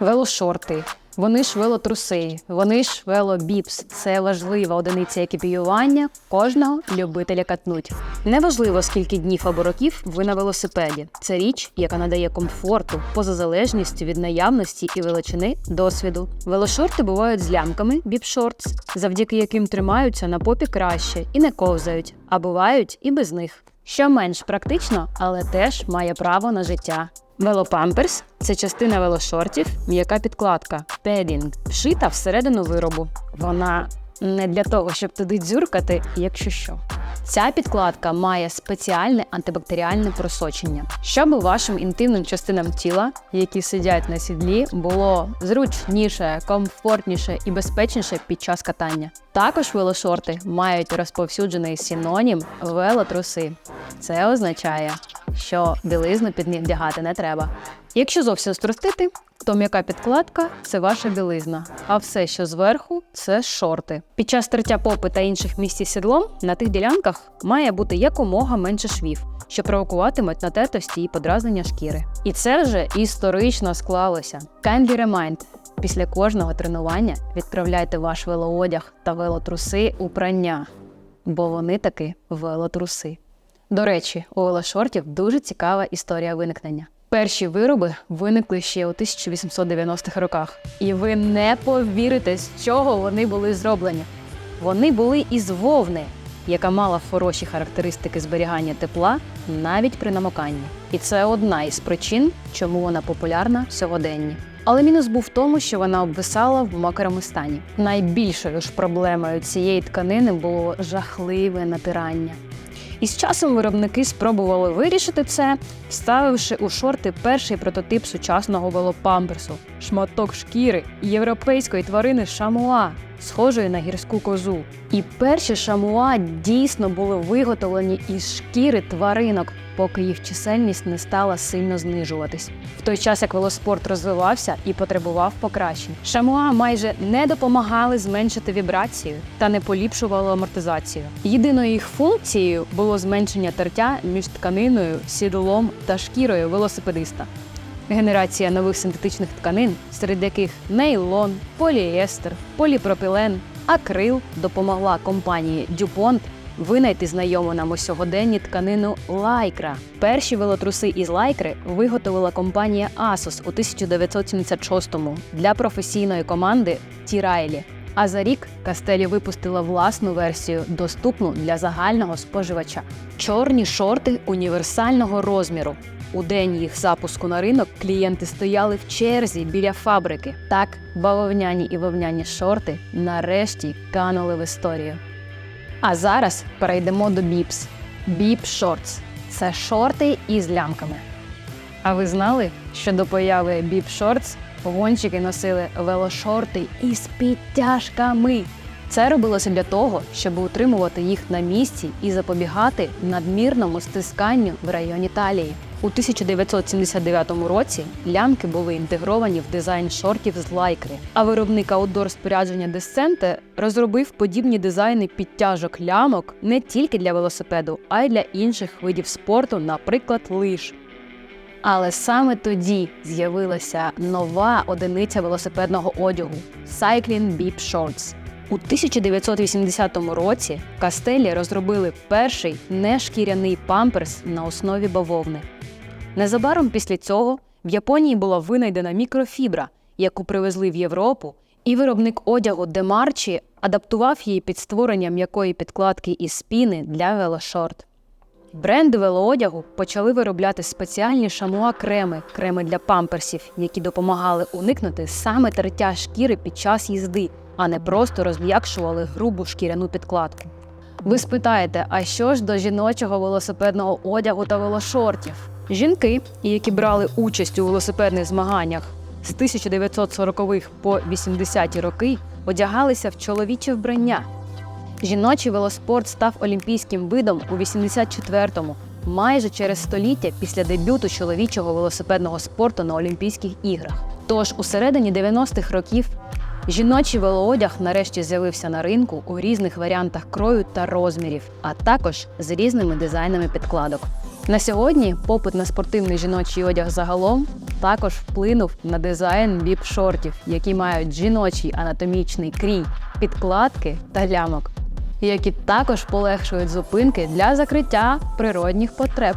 Велошорти. Вони ж велотруси, вони ж велобіпс. Це важлива одиниця екіпіювання кожного любителя катнуть. Неважливо, скільки днів або років ви на велосипеді. Це річ, яка надає комфорту, поза залежністю від наявності і величини досвіду. Велошорти бувають з лямками біпшортс, завдяки яким тримаються на попі краще і не ковзають, а бувають і без них. Що менш практично, але теж має право на життя. Велопамперс це частина велошортів, м'яка підкладка, педінг, вшита всередину виробу. Вона не для того, щоб туди дзюркати, якщо що. Ця підкладка має спеціальне антибактеріальне просочення, щоб вашим інтимним частинам тіла, які сидять на сідлі, було зручніше, комфортніше і безпечніше під час катання. Також велошорти мають розповсюджений синонім велотруси. Це означає, що білизну під них вдягати не треба. Якщо зовсім струстити, то м'яка підкладка це ваша білизна, а все, що зверху, це шорти. Під час тертя попи та інших місць сідлом на тих ділянках має бути якомога менше швів, що провокуватимуть натертості і подразнення шкіри. І це вже історично склалося. Kindly remind, після кожного тренування відправляйте ваш велоодяг та велотруси у прання, бо вони таки велотруси. До речі, у велошортів дуже цікава історія виникнення. Перші вироби виникли ще у 1890-х роках, і ви не повірите, з чого вони були зроблені. Вони були із вовни, яка мала хороші характеристики зберігання тепла навіть при намоканні. І це одна із причин, чому вона популярна сьогоденні. Але мінус був в тому, що вона обвисала в мокрому стані. Найбільшою ж проблемою цієї тканини було жахливе натирання. І з часом виробники спробували вирішити це, вставивши у шорти перший прототип сучасного велопамперсу шматок шкіри європейської тварини шамуа, схожої на гірську козу. І перші шамуа дійсно були виготовлені із шкіри тваринок, поки їх чисельність не стала сильно знижуватись. В той час як велоспорт розвивався і потребував покращень. Шамуа майже не допомагали зменшити вібрацію та не поліпшували амортизацію. Єдиною їх функцією було зменшення тертя між тканиною, сідлом та шкірою велосипедиста. Генерація нових синтетичних тканин, серед яких нейлон, поліестер, поліпропілен, акрил допомогла компанії DuPont винайти знайому нам у сьогоденні тканину лайкра. Перші велотруси із лайкри виготовила компанія Asus у 1976-му для професійної команди T-Riley. А за рік Кастелі випустила власну версію, доступну для загального споживача. Чорні шорти універсального розміру. У день їх запуску на ринок клієнти стояли в черзі біля фабрики. Так, бавовняні і вовняні шорти нарешті канули в історію. А зараз перейдемо до біпс. Біп шортс це шорти із лямками. А ви знали, що до появи біп шортс гонщики носили велошорти із підтяжками? Це робилося для того, щоб утримувати їх на місці і запобігати надмірному стисканню в районі талії. У 1979 році лямки були інтегровані в дизайн шортів з лайкри, а виробник аутдор спорядження Descente розробив подібні дизайни підтяжок лямок не тільки для велосипеду, а й для інших видів спорту, наприклад, лиж. Але саме тоді з'явилася нова одиниця велосипедного одягу Cycling Bib Shorts. У 1980 році Кастелі розробили перший нешкіряний памперс на основі бавовни. Незабаром після цього в Японії була винайдена мікрофібра, яку привезли в Європу, і виробник одягу Демарчі адаптував її під створення м'якої підкладки із спіни для велошорт. Бренди велоодягу почали виробляти спеціальні шамуа креми, креми для памперсів, які допомагали уникнути саме тертя шкіри під час їзди, а не просто розм'якшували грубу шкіряну підкладку. Ви спитаєте, а що ж до жіночого велосипедного одягу та велошортів? Жінки, які брали участь у велосипедних змаганнях з 1940-х по 80-ті роки, одягалися в чоловіче вбрання. Жіночий велоспорт став олімпійським видом у 84-му, майже через століття після дебюту чоловічого велосипедного спорту на Олімпійських іграх. Тож у середині 90-х років жіночий велоодяг нарешті з'явився на ринку у різних варіантах крою та розмірів, а також з різними дизайнами підкладок. На сьогодні попит на спортивний жіночий одяг загалом також вплинув на дизайн біп-шортів, які мають жіночий анатомічний крій, підкладки та лямок, які також полегшують зупинки для закриття природних потреб.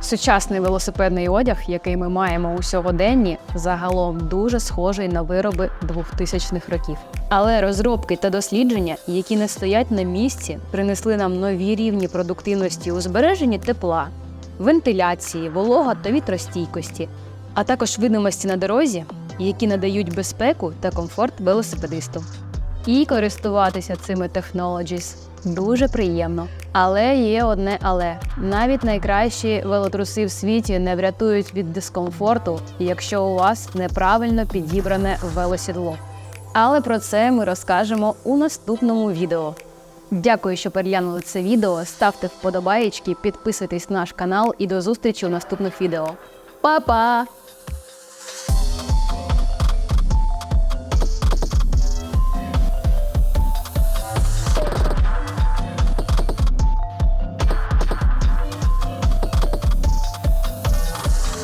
Сучасний велосипедний одяг, який ми маємо у сьогоденні, загалом дуже схожий на вироби 2000-х років. Але розробки та дослідження, які не стоять на місці, принесли нам нові рівні продуктивності у збереженні тепла, вентиляції, волога та вітростійкості, а також видимості на дорозі, які надають безпеку та комфорт велосипедисту. І користуватися цими technologies дуже приємно. Але є одне але навіть найкращі велотруси в світі не врятують від дискомфорту, якщо у вас неправильно підібране велосідло. Але про це ми розкажемо у наступному відео. Дякую, що переглянули це відео. Ставте вподобаєчки, підписуйтесь на наш канал і до зустрічі у наступних відео. Па-па!